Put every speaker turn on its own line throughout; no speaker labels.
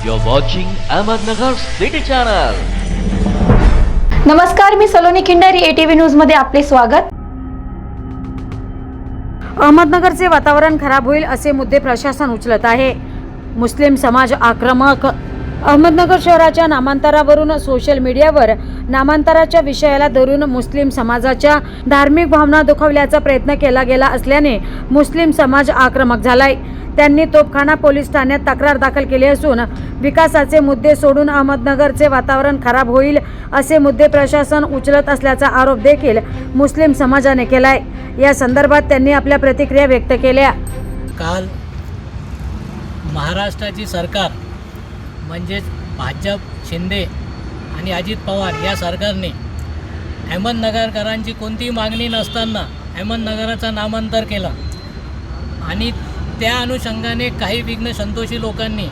You're watching Ahmednagar City Channel.
नमस्कार मी Saloni Khindari ATV न्यूजमध्ये आपले स्वागत
अहमदनगरचे वातावरण खराब होईल असे मुद्दे प्रशासन उचलत आहे मुस्लिम समाज आक्रमक अहमदनगर शहराच्या नामांतरावरून सोशल मीडियावर नामांतराच्या विषयाला धरून मुस्लिम समाजाच्या धार्मिक भावना दुखवल्याचा प्रयत्न केला गेला असल्याने मुस्लिम समाज आक्रमक झालाय. त्यांनी तोपखाना पोलीस ठाण्यात तक्रार दाखल केली असून विकासाचे मुद्दे सोडून अहमदनगरचे वातावरण खराब होईल असे मुद्दे प्रशासन उचलत असल्याचा आरोप देखील मुस्लिम समाजाने केलाय. या संदर्भात त्यांनी आपल्या प्रतिक्रिया व्यक्त केल्या.
काल महाराष्ट्राची सरकार म्हणजेच भाजप शिंदे आणि अजित पवार या सरकारने अहमदनगरकरांची कोणतीही मागणी नसताना अहमदनगराचं नामांतर केलं. आणि त्या अनुषंगाने काही विघ्न संतोषी लोकांनी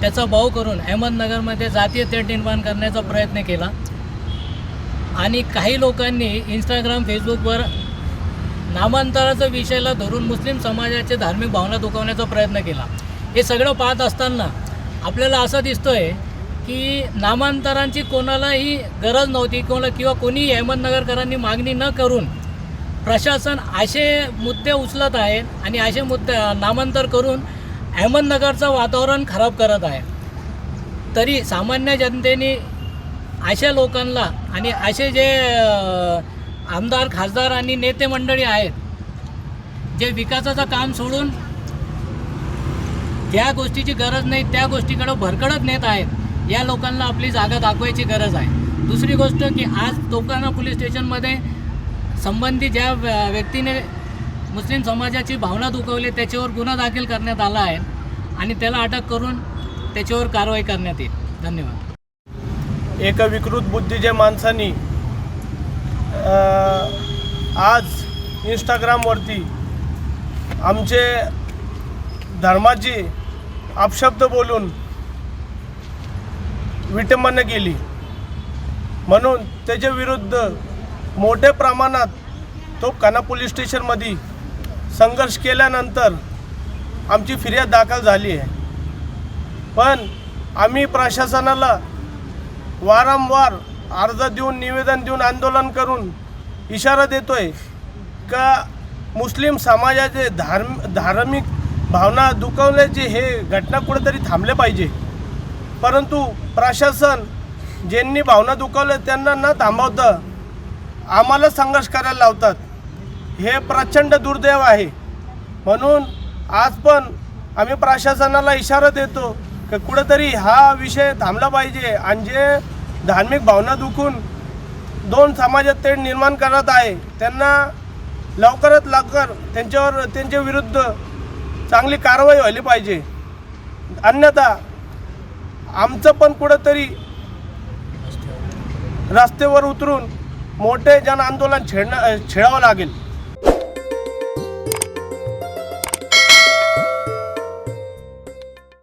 त्याचा भाव करून अहमदनगरमध्ये जातीय तेढ निर्माण करण्याचा प्रयत्न केला. आणि काही लोकांनी इंस्टाग्राम फेसबुकवर नामांतराचा विषयाला धरून मुस्लिम समाजाचे धार्मिक भावना दुखवण्याचा प्रयत्न केला. हे सगळं पाहत असताना आपल्याला असं दिसतोय की नामांतरांची कोणालाही गरज नव्हती कोणा किंवा कोणी अहमदनगरकरांनी मागणी न करून प्रशासन असे मुद्दे उचलत आहे आणि असे मुद्दे नामांतर करून अहमदनगरचं वातावरण खराब करत आहे. तरी सामान्य जनतेने अशा लोकांना आणि असे जे आमदार खासदार आणि नेते मंडळी आहेत जे विकासाचं काम सोडून ज्या गोष्टीची गरज नाही त्या गोष्टीकडं भरकडत नेत आहेत. या लोकांना आपली जागा दाखवायची गरज आहे. दुसरी गोष्ट की आज तोकाना पोलीस स्टेशनमध्ये संबंधित ज्या व्य- व्यक्तीने मुस्लिम समाजाची भावना दुखवली त्याच्यावर गुन्हा दाखल करण्यात आला आहे आणि त्याला अटक करून त्याच्यावर कारवाई करण्यात येईल. धन्यवाद.
एका विकृत बुद्धीच्या माणसानी आज इंस्टाग्रामवरती आमचे धर्माची अपशब्द बोलून विटंबना केली. म्हणून त्याच्या विरुद्ध मोठ्या प्रमाणात तो काना पोलीस स्टेशनमध्ये संघर्ष केल्यानंतर आमची फिर्याद दाखल झाली आहे. पण आम्ही प्रशासनाला वारंवार अर्ज देऊन निवेदन देऊन आंदोलन करून इशारा देतोय का मुस्लिम समाजाचे धार्म धार्मिक भावना दुखवल्याची हे घटना कुठेतरी थांबले पाहिजे. परंतु प्रशासन ज्यांनी भावना दुखावल्या त्यांना न थांबवतं आम्हाला संघर्ष करायला लावतात. हे प्रचंड दुर्दैव आहे. म्हणून आज पण आम्ही प्रशासनाला इशारा देतो की कुठंतरी हा विषय थांबला पाहिजे आणि जे धार्मिक भावना दुखून दोन समाजात ते निर्माण करत आहे त्यांना लवकरात लवकर त्यांच्यावर त्यांच्या विरुद्ध चांगली कारवाई व्हायला पाहिजे. अन्यथा आमचं पण कुठंतरी रस्त्यावर उतरून मोठे जन आंदोलन छेडणं छेडावं लागेल.